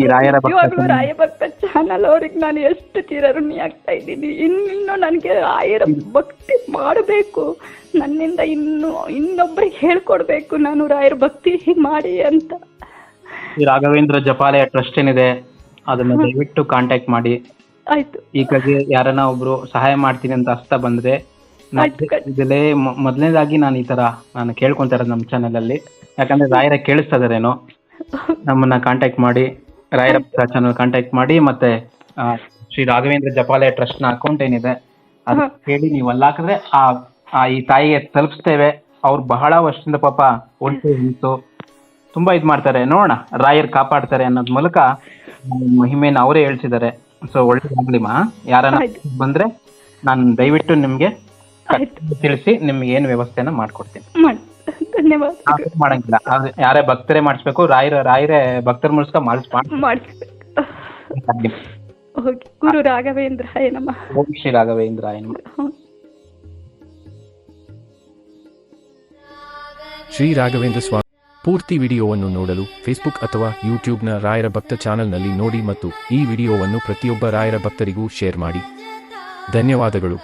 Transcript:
ಈ ರಾಯರ ಇವಾಗಲೂ ಚಾನಲ್ ಅವ್ರಿಗೆ ನಾನು ಎಷ್ಟು ಚಿರಋಣಿ ಆಗ್ತಾ ಇದ್ದೀನಿ. ಇನ್ನು ನನಗೆ ರಾಯರ ಭಕ್ತಿ ಮಾಡಬೇಕು. ನನ್ನಿಂದ ಇನ್ನು ಇನ್ನೊಬ್ಬರಿಗೆ ಹೇಳ್ಕೊಡ್ಬೇಕು. ನಾನು ರಾಯರ ಭಕ್ತಿ ಹೀಗೆ ಮಾಡಿ ಅಂತ. ಈ ರಾಘವೇಂದ್ರ ಜಪಾಲಯ ಟ್ರಸ್ಟ್ ಏನಿದೆ ಅದನ್ನ ದಯವಿಟ್ಟು ಕಾಂಟ್ಯಾಕ್ಟ್ ಮಾಡಿ. ಆಯ್ತು. ಈ ಕಡೆ ಯಾರನ್ನ ಒಬ್ರು ಸಹಾಯ ಮಾಡ್ತೀನಿ ಅಂತ ಹಸ್ತ ಬಂದ್ರೆ ಇದಲೇ ಇದಲ್ಲೇ ಮೊದಲನೇದಾಗಿ ನಾನು ಈ ತರ ನಾನು ಕೇಳ್ಕೊಂತಾರ ನಮ್ಮ ಚಾನೆಲ್ ಅಲ್ಲಿ. ಯಾಕಂದ್ರೆ ರಾಯರ ಕೇಳಿಸ್ತಾ ಇದಾರೇನೋ ನಮ್ಮನ್ನ ಕಾಂಟ್ಯಾಕ್ಟ್ ಮಾಡಿ. ರಾಯರ ಚಾನಲ್ ಕಾಂಟ್ಯಾಕ್ಟ್ ಮಾಡಿ ಮತ್ತೆ ಆ, ಶ್ರೀ ರಾಘವೇಂದ್ರ ಜಪಾಲಯ ಟ್ರಸ್ಟ್ನ ಅಕೌಂಟ್ ಏನಿದೆ ಅದು ಕೇಳಿ ಹೇಳಿ ನೀವು ಅಲ್ಲಿ ಹಾಕಿದ್ರೆ ಆ ಆ ಈ ತಾಯಿಗೆ ತಲುಪಿಸ್ತೇವೆ. ಅವ್ರು ಬಹಳ ವರ್ಷದಿಂದ ಪಾಪ ಒಳ್ಳೆ ನಿಂತು ತುಂಬಾ ಇದ್ ಮಾಡ್ತಾರೆ. ನೋಡೋಣ ರಾಯರ್ ಕಾಪಾಡ್ತಾರೆ ಅನ್ನೋದ್ ಮೂಲಕ ಮಹಿಮೆಯನ್ನು ಮಹಿಮೆನ ಅವರೇ ಹೇಳ್ತಿದ್ದಾರೆ. ಸೊ ಒಳ್ಳೇದಾಗ್ಲಿ ಮಾ ಯಾರನ್ನ ಆಯ್ತು. ಬಂದ್ರೆ ನಾನು ದಯವಿಟ್ಟು ನಿಮ್ಗೆ ಆಯ್ತು. ತಿಳಿಸಿ ನಿಮ್ಗೆ ಏನು ವ್ಯವಸ್ಥೆನ ಮಾಡ್ಕೊಡ್ತೀನಿ. ಮಾಡಿ. ಧನ್ಯವಾದ ಮಾಡಂಗಿಲ್ಲ. ಅದು ಯಾರೇ ಭಕ್ತರೇ ಮಾಡಿಸ್ಬೇಕು ರಾಯರ ರಾಯರೇ ಭಕ್ತರ ಮೂಲಕ ಮಾಡಿಸ್ ಮಾಡಿಸ್ಬೇಕು. ಓಕೆ. ಗುರು ರಾಘವೇಂದ್ರ ನಮಃ. ಓಂ ಶ್ರೀ ರಾಘವೇಂದ್ರ ನಮಃ. ಶ್ರೀ ರಾಘವೇಂದ್ರ ಸ್ವಾಮಿ ಪೂರ್ತಿ ವಿಡಿಯೋವನ್ನು ನೋಡಲು ಫೇಸ್ಬುಕ್ ಅಥವಾ ಯೂಟ್ಯೂಬ್ನ ರಾಯರ ಭಕ್ತ ಚಾನೆಲ್ನಲ್ಲಿ ನೋಡಿ ಮತ್ತು ಈ ವಿಡಿಯೋವನ್ನು ಪ್ರತಿಯೊಬ್ಬ ರಾಯರ ಭಕ್ತರಿಗೂ ಶೇರ್ ಮಾಡಿ. ಧನ್ಯವಾದಗಳು.